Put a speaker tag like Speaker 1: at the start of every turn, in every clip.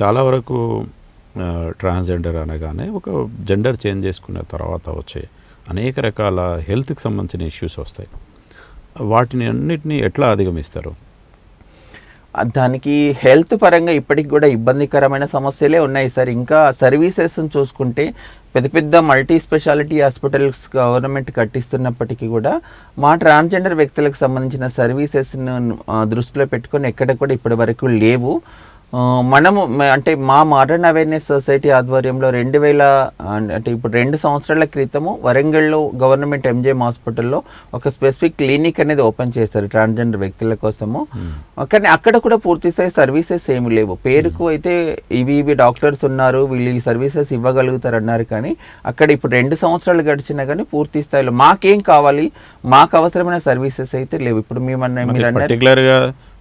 Speaker 1: చాలా వరకు ట్రాన్స్జెండర్ అనగానే ఒక జెండర్ చేంజ్ చేసుకున్న తర్వాత వచ్చే అనేక రకాల హెల్త్కి సంబంధించిన ఇష్యూస్ వస్తాయి. వాటిని అన్నిటినీ ఎట్లా అధిగమిస్తారు?
Speaker 2: దానికి హెల్త్ పరంగా ఇప్పటికి కూడా ఇబ్బందికరమైన సమస్యలే ఉన్నాయి సార్. ఇంకా సర్వీసెస్ చూసుకుంటే పెద్ద పెద్ద మల్టీ స్పెషాలిటీ హాస్పిటల్స్ గవర్నమెంట్ కట్టిస్తున్నప్పటికీ కూడా మా ట్రాన్స్జెండర్ వ్యక్తులకు సంబంధించిన సర్వీసెస్ను దృష్టిలో పెట్టుకొని ఎక్కడ కూడా ఇప్పటి వరకు లేవు. మనము అంటే మా మోడర్న్ అవేర్నెస్ సొసైటీ ఆధ్వర్యంలో రెండు వేల అంటే ఇప్పుడు రెండు సంవత్సరాల క్రితము వరంగల్లో గవర్నమెంట్ ఎంజిఎం హాస్పిటల్లో ఒక స్పెసిఫిక్ క్లినిక్ అనేది ఓపెన్ చేస్తారు ట్రాన్స్జెండర్ వ్యక్తుల కోసము. కానీ అక్కడ కూడా పూర్తి స్థాయి సర్వీసెస్ ఏమి లేవు. పేరుకు అయితే ఇవి ఇవి డాక్టర్స్ ఉన్నారు వీళ్ళు ఈ సర్వీసెస్ ఇవ్వగలుగుతారు అన్నారు కానీ అక్కడ ఇప్పుడు రెండు సంవత్సరాలు గడిచినా కానీ పూర్తి స్థాయిలో మాకేం కావాలి మాకు అవసరమైన సర్వీసెస్ అయితే లేవు. ఇప్పుడు
Speaker 1: పర్టికులర్గా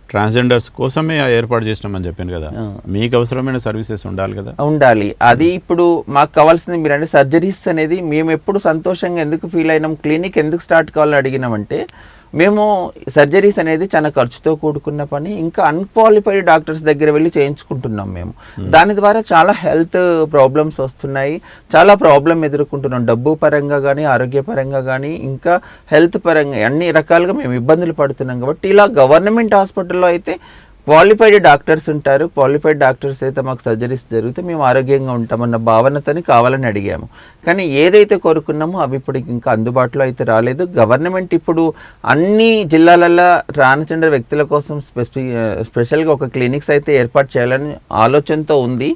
Speaker 1: ట్రాన్స్జెండర్స్ కోసమే ఏర్పాటు చేసినామని చెప్పాను కదా. మీకు అవసరమైన సర్వీసెస్ ఉండాలి కదా?
Speaker 2: ఉండాలి. అది ఇప్పుడు మాకు కావాల్సింది మీరు అంటే సర్జరీస్ అనేది మేము ఎప్పుడు సంతోషంగా ఎందుకు ఫీల్ అయినాం క్లినిక్ ఎందుకు స్టార్ట్ కావాలని అడిగినామంటే మేము సర్జరీస్ అనేది చాలా ఖర్చుతో కూడుకున్న పని. ఇంకా అన్క్వాలిఫైడ్ డాక్టర్స్ దగ్గర వెళ్ళి చేయించుకుంటున్నాం మేము. దాని ద్వారా చాలా హెల్త్ ప్రాబ్లమ్స్ వస్తున్నాయి. చాలా ప్రాబ్లం ఎదుర్కొంటున్నాం. డబ్బు పరంగా కానీ ఆరోగ్యపరంగా కానీ ఇంకా హెల్త్ పరంగా అన్ని రకాలుగా మేము ఇబ్బందులు పడుతున్నాం. కాబట్టి ఇలా గవర్నమెంట్ హాస్పిటల్లో అయితే క్వాలిఫైడ్ డాక్టర్స్ ఉంటారు. క్వాలిఫైడ్ డాక్టర్స్ అయితే మాకు సర్జరీస్ జరిగితే మేము ఆరోగ్యంగా ఉంటామన్న భావనతోని కావాలని అడిగాము. కానీ ఏదైతే కోరుకున్నామో అవి ఇప్పుడు ఇంకా అందుబాటులో అయితే రాలేదు. గవర్నమెంట్ ఇప్పుడు అన్ని జిల్లాలలో ట్రాన్స్జెండర్ వ్యక్తుల కోసం స్పెసిఫిక్ స్పెషల్గా ఒక క్లినిక్స్ అయితే ఏర్పాటు చేయాలని ఆలోచనతో ఉంది.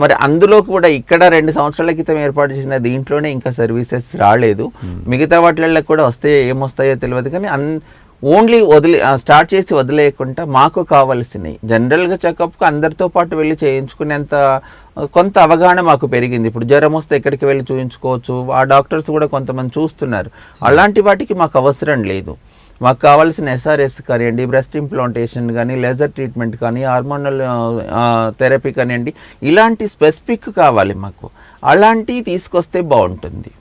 Speaker 2: మరి అందులో కూడా ఇక్కడ రెండు సంవత్సరాల క్రితం ఏర్పాటు చేసిన దీంట్లోనే ఇంకా సర్వీసెస్ రాలేదు. మిగతా వాటిల్లో కూడా వస్తే ఏమొస్తాయో తెలియదు కానీ అన్ ఓన్లీ వదిలే స్టార్ట్ చేసి వదిలేయకుండా మాకు కావాల్సినవి. జనరల్గా చెకప్కి అందరితో పాటు వెళ్ళి చేయించుకునేంత కొంత అవగాహన మాకు పెరిగింది. ఇప్పుడు జ్వరం వస్తే ఎక్కడికి వెళ్ళి చూయించుకోవచ్చు. ఆ డాక్టర్స్ కూడా కొంతమంది చూస్తున్నారు. అలాంటి వాటికి మాకు అవసరం లేదు. మాకు కావాల్సిన ఎస్ఆర్ఎస్ కానివ్వండి బ్రెస్ట్ ఇంప్లాంటేషన్ కానీ లేజర్ ట్రీట్మెంట్ కానీ హార్మోనల్ థెరపీ కానివ్వండి ఇలాంటి స్పెసిఫిక్ కావాలి మాకు. అలాంటివి తీసుకొస్తే బాగుంటుంది.